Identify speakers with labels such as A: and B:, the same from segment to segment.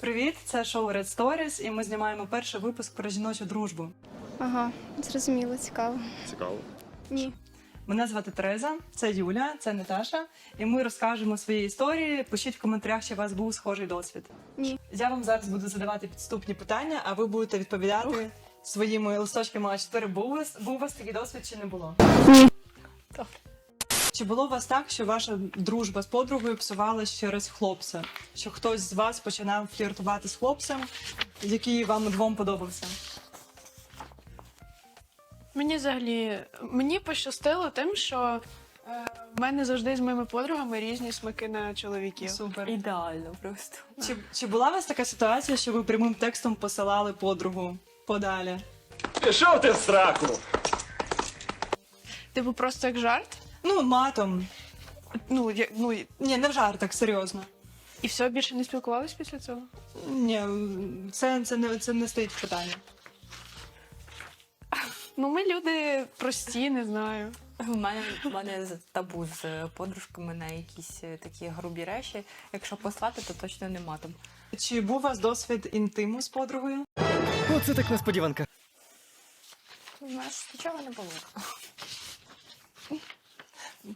A: Привіт, це шоу Red Stories, і ми знімаємо перший випуск про жіночу дружбу.
B: Ага, зрозуміло, цікаво.
C: Цікаво.
B: Ні.
A: Мене звати Тереза, це Юля, це Наташа, і ми розкажемо свої історії. Пишіть в коментарях, чи у вас був схожий досвід.
B: Ні.
A: Я вам зараз буду задавати підступні питання, а ви будете відповідати своїми листочками А4. Був у вас був у вас такий досвід чи не було?
B: Ні.
A: Чи було у вас так, що ваша дружба з подругою псувалась через хлопця? Що хтось з вас починав фліртувати з хлопцем, який вам двом подобався?
D: Мені взагалі мені пощастило тим, що е, в мене завжди з моїми подругами різні смаки на чоловіків.
A: Супер.
E: Ідеально просто.
A: Чи, чи була у вас така ситуація, що ви прямим текстом посилали подругу подалі?
C: Пішов ти в сраку!
D: Типу, просто як жарт.
A: Ну, матом.
D: Ну, я, ну
A: Ні, не в жартах, серйозно.
D: і все більше не спілкувались після цього.
A: Ні, це, це, не, це не стоїть питання.
D: Ну, ми люди прості, не знаю.
E: У мене, в мене з- табу з подружками на якісь е, такі грубі речі. Якщо послати, то точно не матом.
A: Чи був у вас досвід інтиму з подругою?
F: Оце так несподіванка.
E: У нас нічого не було.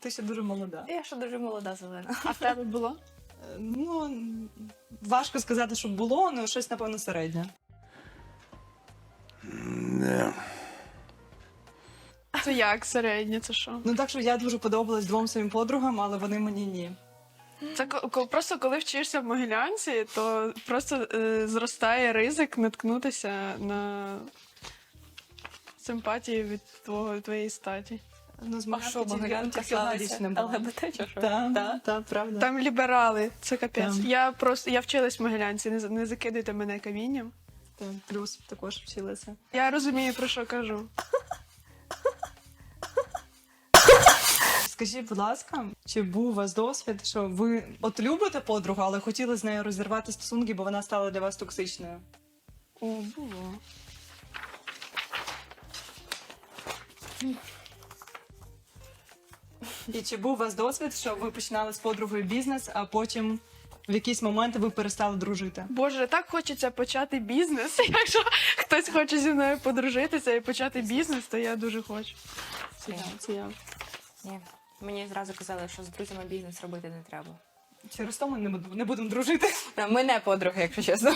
A: Ти ще дуже молода.
E: Я ще дуже молода зелена.
D: А в тебе було?
A: Ну, важко сказати, що було, але щось, напевно, середнє.
D: Це як середнє, це що?
A: Ну так що я дуже подобалась двом своїм подругам, але вони мені ні.
D: Це просто коли вчишся в Могилянці, то просто е, зростає ризик наткнутися на симпатії від твого твоєї статі.
A: Ну, з
E: Могилянка
A: була.
E: ЛГБТ чи що?
A: Так,
E: Да.
A: правда.
D: Там ліберали, це капець.
A: Там.
D: Я просто я вчилась в Могилянці, не, не закидуйте мене камінням.
A: Так, плюс також вчилася.
D: Я розумію, про що кажу.
A: Скажіть, будь ласка, чи був у вас досвід, що ви от любите подругу, але хотіли з нею розірвати стосунки, бо вона стала для вас токсичною?
D: О, було.
A: І чи був у вас досвід, що ви починали з подругою бізнес, а потім в якийсь момент ви перестали дружити?
D: Боже, так хочеться почати бізнес. Якщо хтось хоче зі мною подружитися і почати бізнес, то я дуже хочу.
E: Ні.
D: Це я.
E: Ні. Мені зразу казали, що з друзями бізнес робити не треба.
A: Через то ми не буд- не будемо дружити.
E: Та Ми не подруги, якщо чесно.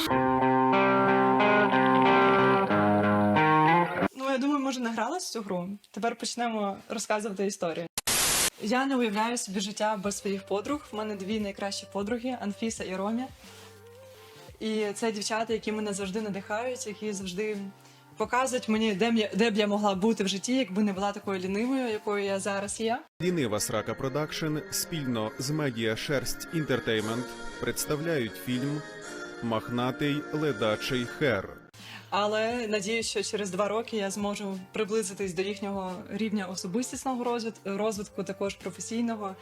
A: Ну, я думаю, може, награлась цю гру. Тепер почнемо розказувати історію. Я не уявляю собі життя без своїх подруг. В мене дві найкращі подруги Анфіса і Ромі. І це дівчата, які мене завжди надихають, які завжди показують мені, де, б де б я могла бути в житті, якби не була такою лінивою, якою я зараз є.
G: Лінива Срака Продакшн спільно з медіа Шерсть Інтертеймент представляють фільм Махнатий ледачий хер.
A: Але надію, що через два роки я зможу приблизитись до їхнього рівня особистісного розвитку, також професійного,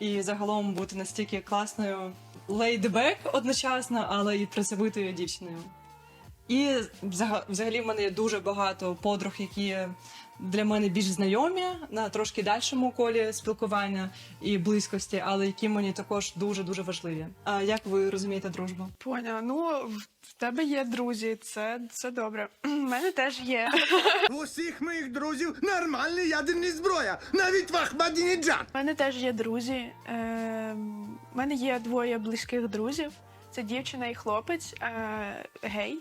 A: і загалом бути настільки класною лейдбек одночасно, але і працьовитою дівчиною. І взагалі в мене є дуже багато подруг, які для мене більш знайомі на трошки дальшому колі спілкування і близькості, але які мені також дуже дуже важливі. А як ви розумієте дружбу?
D: Поняла. Ну, в- тебе є друзі, це, це добре. У мене теж є.
H: У усіх моїх друзів нормальна ядерна зброя, навіть в Ахмадінеджад.
D: У мене теж є друзі. У мене є двоє близьких друзів. Це дівчина і хлопець, е, гей.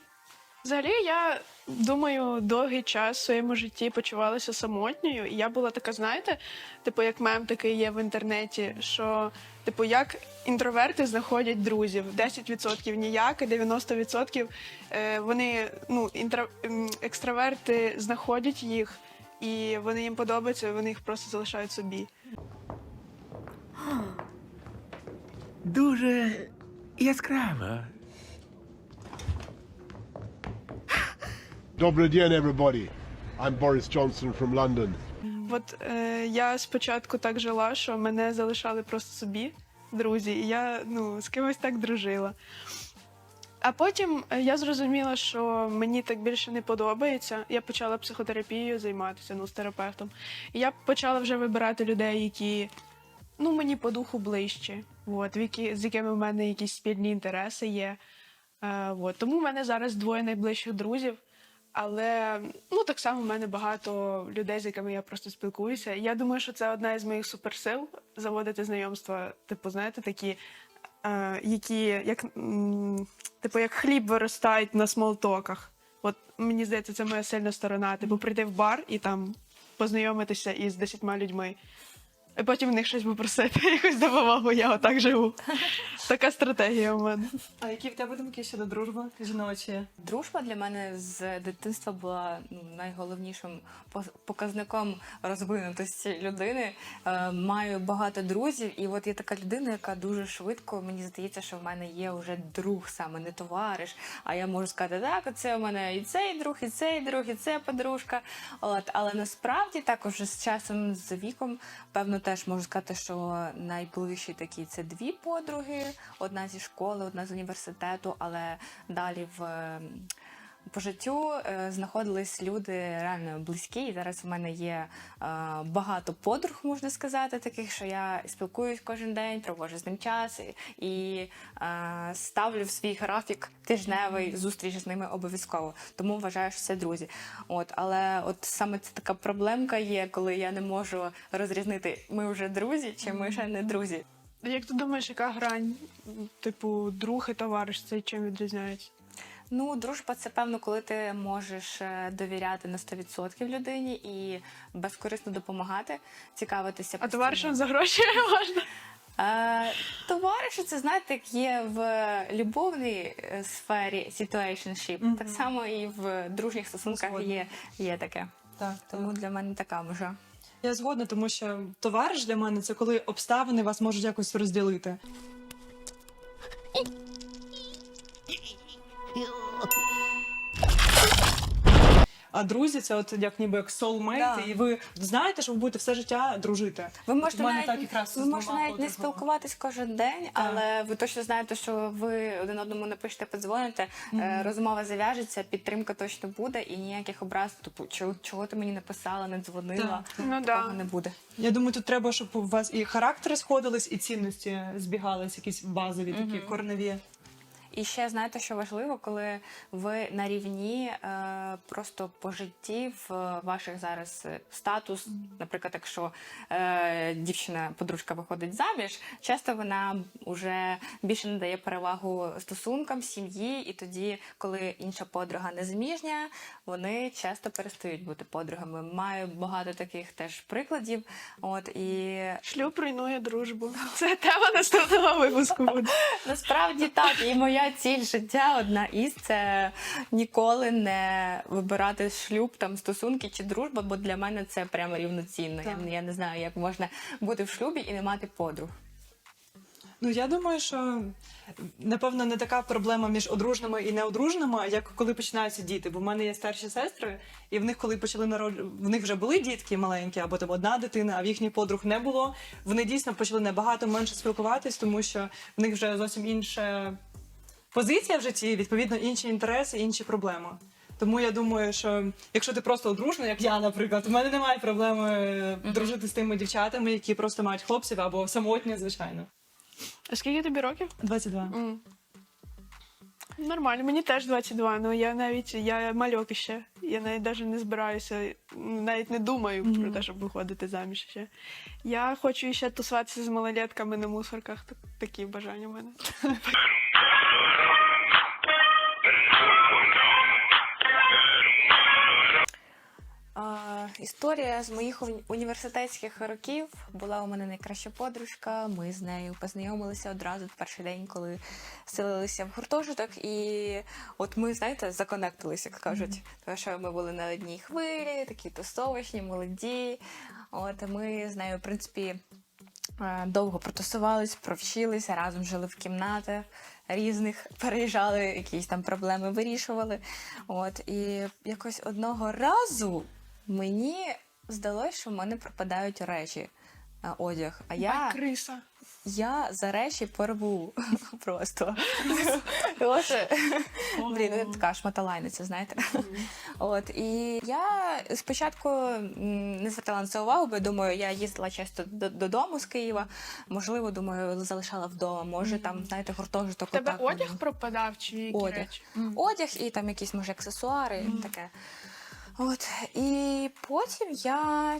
D: Взагалі, я думаю, довгий час в своєму житті почувалася самотньою. І я була така, знаєте, типу, як мем такий є в інтернеті, що, типу, як інтроверти знаходять друзів. 10% ніяк, і 90% е, вони, ну, інтро, ем, екстраверти знаходять їх, і вони їм подобаються, вони їх просто залишають собі.
I: Дуже яскраво.
J: Добрый день, everybody. I'm Boris Johnson from London.
D: От е, я спочатку так жила, що мене залишали просто собі, друзі, і я ну, з кимось так дружила. А потім е, я зрозуміла, що мені так більше не подобається. Я почала психотерапією займатися ну, з терапевтом. І я почала вже вибирати людей, які ну, мені по духу ближчі, от, які, з якими в мене якісь спільні інтереси є. Е, от. Тому в мене зараз двоє найближчих друзів. Але ну так само в мене багато людей, з якими я просто спілкуюся. Я думаю, що це одна із моїх суперсил заводити знайомства, типу, знаєте, такі, е, які як м, типу, як хліб виростають на смолтоках. От мені здається, це моя сильна сторона. Типу, прийти в бар і там познайомитися із десятьма людьми. І потім в них щось попросити, якусь допомогу, я отак живу. Така стратегія у мене.
A: А які в тебе думки щодо дружби жіночої?
E: Дружба для мене з дитинства була ну, найголовнішим показником розвинутості людини. Е, маю багато друзів, і от є така людина, яка дуже швидко мені здається, що в мене є вже друг, саме не товариш. А я можу сказати, так, це у мене і цей друг, і цей друг, і це подружка. От, але насправді також з часом, з віком, певно, теж можу сказати, що найближчі такі це дві подруги: одна зі школи, одна з університету, але далі в. По життю е, знаходились люди реально близькі, і зараз в мене є е, багато подруг, можна сказати, таких, що я спілкуюсь кожен день, проводжу з ним час і, і е, ставлю в свій графік тижневий зустріч з ними обов'язково. Тому вважаю, що це друзі. От, але от саме це така проблемка є, коли я не можу розрізнити, ми вже друзі чи ми ще не друзі.
D: Як ти думаєш, яка грань, типу, друг і товариш, це чим відрізняється?
E: Ну, дружба це певно, коли ти можеш е, довіряти на 100% людині і безкорисно допомагати, цікавитися.
D: А товаришам за гроші можна?
E: Е, товариші, це знаєте, як є в любовній е, сфері situationship, так само і в дружніх стосунках
A: Згодна.
E: є, є таке.
A: Так,
E: Тому для мене така межа.
A: Я згодна, тому що товариш для мене це коли обставини вас можуть якось розділити. А друзі, це от як ніби як soulmate,
E: Да.
A: і ви знаєте, що ви будете все життя дружити.
E: Ви можете
A: У мене
E: навіть,
A: так якраз
E: ви
A: з
E: можете
A: двома
E: навіть не
A: подругами.
E: спілкуватись кожен день, але ви точно знаєте, що ви один одному напишете, подзвоните, е, розмова зав'яжеться, підтримка точно буде, і ніяких образ, типу, чого, чого ти мені написала, не дзвонила,
D: Ну
E: такого
D: да.
E: не буде.
A: Я думаю, тут треба, щоб у вас і характери сходились, і цінності збігались, якісь базові такі корневі.
E: І ще знаєте, що важливо, коли ви на рівні е, просто по житті в ваших зараз е, статус, наприклад, якщо е, дівчина, подружка виходить заміж, часто вона вже більше надає перевагу стосункам, сім'ї, і тоді, коли інша подруга незаміжня, вони часто перестають бути подругами. Маю багато таких теж прикладів. От і
D: Шлюб руйнує дружбу. Це тема наступного випуску буде.
E: Насправді так, і моя ціль життя одна із це ніколи не вибирати шлюб, там стосунки чи дружба, бо для мене це прямо рівноцінно. Я,
A: Так.
E: я не знаю, як можна бути в шлюбі і не мати подруг.
A: Ну я думаю, що напевно не така проблема між одружними і неодружними, як коли починаються діти. Бо в мене є старші сестри, і в них, коли почали народ... в них вже були дітки маленькі, або там одна дитина, а в їхніх подруг не було. Вони дійсно почали набагато менше спілкуватись, тому що в них вже зовсім інша позиція в житті, відповідно, інші інтереси, інші проблеми. Тому я думаю, що якщо ти просто одружена, як я, наприклад, у мене немає проблеми дружити з тими дівчатами, які просто мають хлопців або самотні, звичайно.
D: А скільки тобі років?
A: 22.
D: М. Нормально, мені теж 22, ну я навіть я мальок ще. Я навіть навіть не збираюся, навіть не думаю про те, щоб виходити заміж ще. Я хочу ще тусуватися з малолетками на мусорках. Так, такі бажання в мене.
E: Історія з моїх університетських років була у мене найкраща подружка. Ми з нею познайомилися одразу в перший день, коли селилися в гуртожиток. І от ми, знаєте, законектилися, як кажуть. Тому що ми були на одній хвилі, такі тусовочні, молоді. От ми з нею, в принципі, е, довго протусувались, провчилися, разом жили в кімнатах різних, переїжджали, якісь там проблеми вирішували. От і якось одного разу мені здалося, що в мене пропадають речі, е, одяг. А я
D: Криса.
E: Я за речі порву просто. Блін, ну, я така шматалайниця, знаєте. От і я спочатку не звертала на це увагу, бо думаю, я їздила часто додому з Києва. Можливо, думаю, залишала вдома. Може, там, знаєте, гуртожиток.
D: Тебе одяг пропадав чи які речі?
E: Одяг і там якісь, може, аксесуари, таке. От, і потім я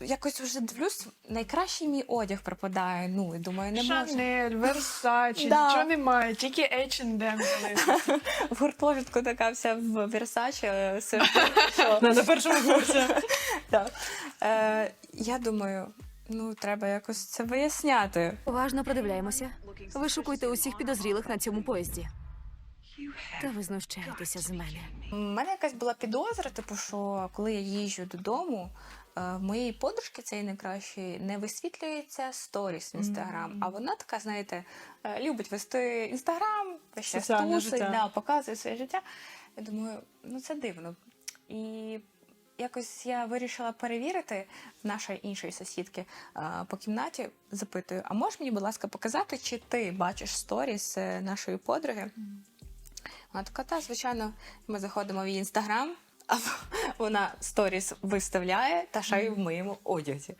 E: якось вже дивлюсь, найкращий мій одяг пропадає. Ну, і думаю, не можна.
D: Шанель, Версачі,
E: Да.
D: нічого немає, тільки H&M.
E: В гуртожитку така вся в Версачі. е, що
A: На, першому курсі.
E: Так. Е, я думаю, ну треба якось це виясняти.
K: Уважно продивляємося. Вишукуйте усіх підозрілих на цьому поїзді. Та ви знущаєтеся з мене.
E: У мене якась була підозра, типу, що коли я їжджу додому, е, в моєї подружки цієї найкращої не висвітлюється сторіс в інстаграм. А вона така, знаєте, е, любить вести інстаграм, весь час тусить, да, показує своє життя. Я думаю, ну це дивно. І якось я вирішила перевірити нашої іншої сусідки е, по кімнаті. Запитую: а можеш мені, будь ласка, показати, чи ти бачиш сторіс нашої подруги? Вона така, та, звичайно, ми заходимо в її інстаграм, а вона сторіс виставляє та ще й в моєму одязі.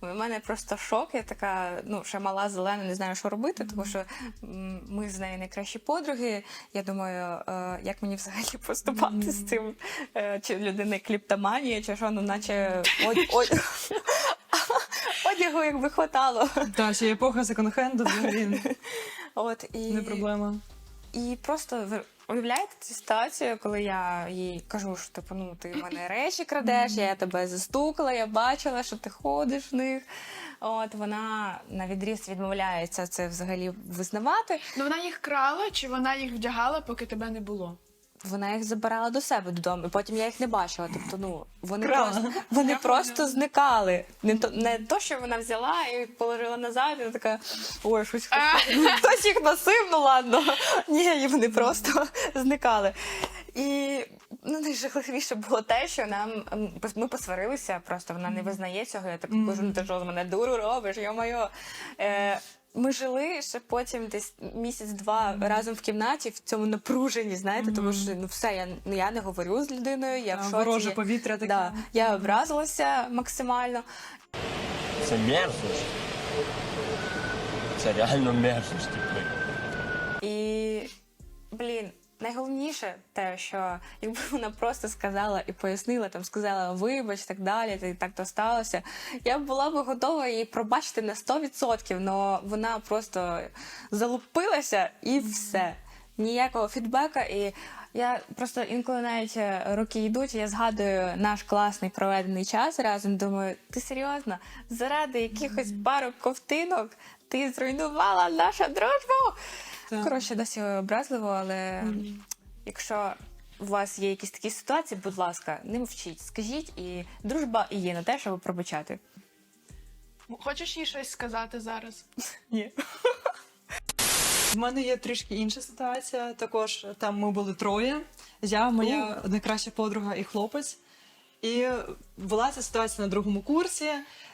E: У мене просто шок. Я така, ну, ще мала зелена, не знаю, що робити, тому що ми з нею найкращі подруги. Я думаю, е, як мені взагалі поступати з цим, е, чи людини кліптоманія, чи що, ну, наче од- од- одягу якби хватало.
A: Так, ще епоха секонд-хенду
E: От, і...
A: не проблема.
E: І просто ви уявляєте цю ситуацію, коли я їй кажу, що типу, ну ти в мене речі крадеш, я тебе застукала, я бачила, що ти ходиш в них. От вона на відріз відмовляється це взагалі визнавати.
D: Ну вона їх крала, чи вона їх вдягала, поки тебе не було?
E: Вона їх забирала до себе додому, і потім я їх не бачила. Тобто, ну вони
A: Крала.
E: просто вони просто зникали. Не то, не то, що вона взяла і положила назад, і така ой, щось хтось, хтось їх носив, ну ладно. Ні, і вони просто зникали. І ну, найжахливіше було те, що нам ми посварилися, просто вона не визнає цього. Я так кажу, ну ти що з мене дуру робиш, йо-моє. Е, ми жили ще потім десь місяць-два разом в кімнаті в цьому напруженні, знаєте, тому що ну все, я, ну, я не говорю з людиною, я в шоці.
A: Вороже повітря таке.
E: Да, я образилася максимально.
C: Це мерзость. Це реально мерзость. типу.
E: І блін, найголовніше те, що якби вона просто сказала і пояснила, там сказала вибач, так далі, та- і так то сталося. Я була б готова її пробачити на 100%, але вона просто залупилася і все. Ніякого фідбека. І я просто інколи навіть е, роки йдуть, я згадую наш класний проведений час разом. Думаю, ти серйозно? Заради якихось пару ковтинок ти зруйнувала нашу дружбу.
A: Так.
E: Коротше, досі образливо, але якщо у вас є якісь такі ситуації, будь ласка, не мовчіть, скажіть, і дружба і є на те, щоб пробачати.
D: Хочеш їй щось сказати зараз?
E: Ні.
A: В мене є трішки інша ситуація. Також там ми були троє. Я, моя найкраща подруга і хлопець. І була ця ситуація на другому курсі.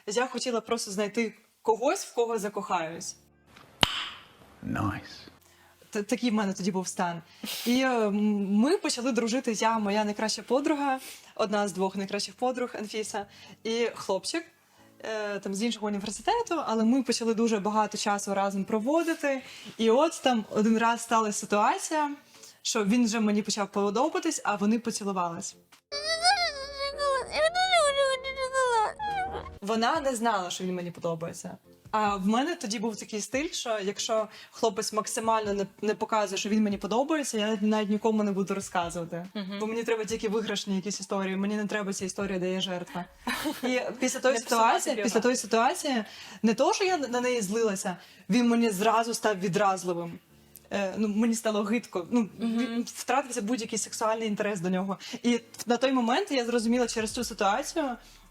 A: Я хотіла просто знайти когось, в кого закохаюсь.
I: Nice.
A: Такий в мене тоді був стан. І е, ми почали дружити. Я, моя найкраща подруга, одна з двох найкращих подруг Анфіса, і хлопчик е, там з іншого університету. Але ми почали дуже багато часу разом проводити. І от там один раз сталася ситуація, що він вже мені почав подобатись, а вони поцілувались. Вона не знала, що він мені подобається. А в мене тоді був такий стиль, що якщо хлопець максимально не, не показує, що він мені подобається, я навіть нікому не буду розказувати. Бо мені треба тільки виграшні якісь історії. Мені не треба ця історія, де є жертва. І після тої
E: Не
A: ситуації,
E: псувати
A: після тої ситуації, не то, що я на неї злилася, він мені зразу став відразливим. Е, ну, мені стало гидко. Ну, він втратився будь-який сексуальний інтерес до нього. І на той момент я зрозуміла через цю ситуацію,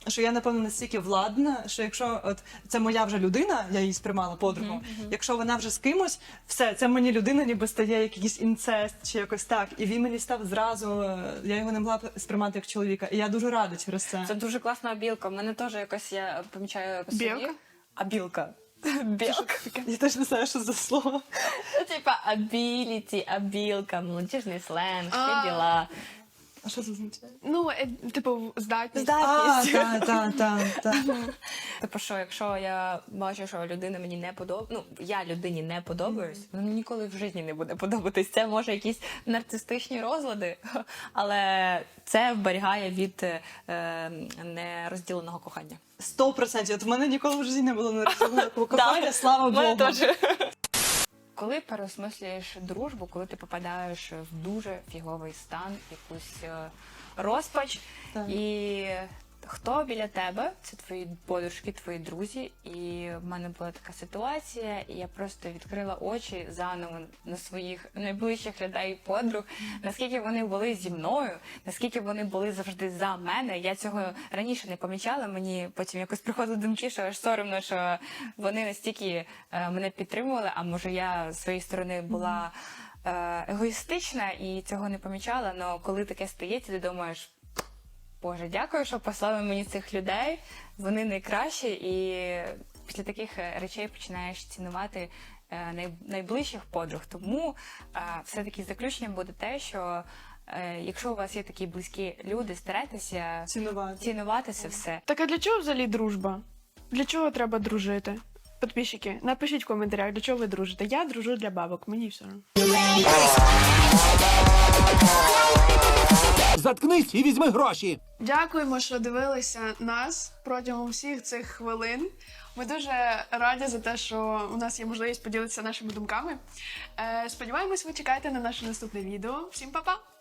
A: що я, напевно, настільки владна, що якщо от це моя вже людина, я її сприймала подругу, якщо вона вже з кимось, все, це мені людина ніби стає як якийсь інцест чи якось так. І він мені став зразу, е, я його не могла сприймати як чоловіка. І я дуже рада через це.
E: Це дуже класна білка. У мене теж якось я помічаю по собі.
D: Білка?
E: А білка. Білка.
A: Я даже не знаю, що за слово.
E: Ну, Типа ability, абілка, молодіжний сленг,
D: все
E: всі діла.
A: А що це означає?
D: Ну, е, типу, здатність.
A: А, так, так, так, так.
E: Типу, що якщо я бачу, що людина мені не подобається, ну я людині не подобаюсь, вона мені ніколи в житті не буде подобатись. Це може якісь нарцистичні розлади, але це вберігає від е, нерозділеного кохання.
A: Сто процентів. От в мене ніколи в житті не було нерозділеного кохання, слава
E: мене
A: Богу.
E: теж. Коли переосмислюєш дружбу, коли ти попадаєш в дуже фіговий стан, якусь е, розпач,
A: Так.
E: і хто біля тебе, це твої подружки, твої друзі. І в мене була така ситуація, і я просто відкрила очі заново на своїх найближчих людей і подруг, наскільки вони були зі мною, наскільки вони були завжди за мене. Я цього раніше не помічала. Мені потім якось приходили думки, що аж соромно, що вони настільки е, мене підтримували, а може я з своєї сторони була е, егоїстична і цього не помічала. Але коли таке стається, ти думаєш. Боже, дякую, що послали мені цих людей. Вони найкращі, і після таких е, речей починаєш цінувати е, найближчих подруг. Тому е, все-таки заключенням буде те, що якщо у вас є такі близькі люди, старайтеся
A: Цінувати.
E: цінувати це все.
D: Так а для чого взагалі дружба? Для чого треба дружити? Підписчики, напишіть в коментарях, для чого ви дружите. Я дружу для бабок, мені все одно.
I: Заткнись і візьми гроші.
D: Дякуємо, що дивилися нас протягом всіх цих хвилин. Ми дуже раді за те, що у нас є можливість поділитися нашими думками. Е, сподіваємось, ви чекаєте на наше наступне відео. Всім па-па!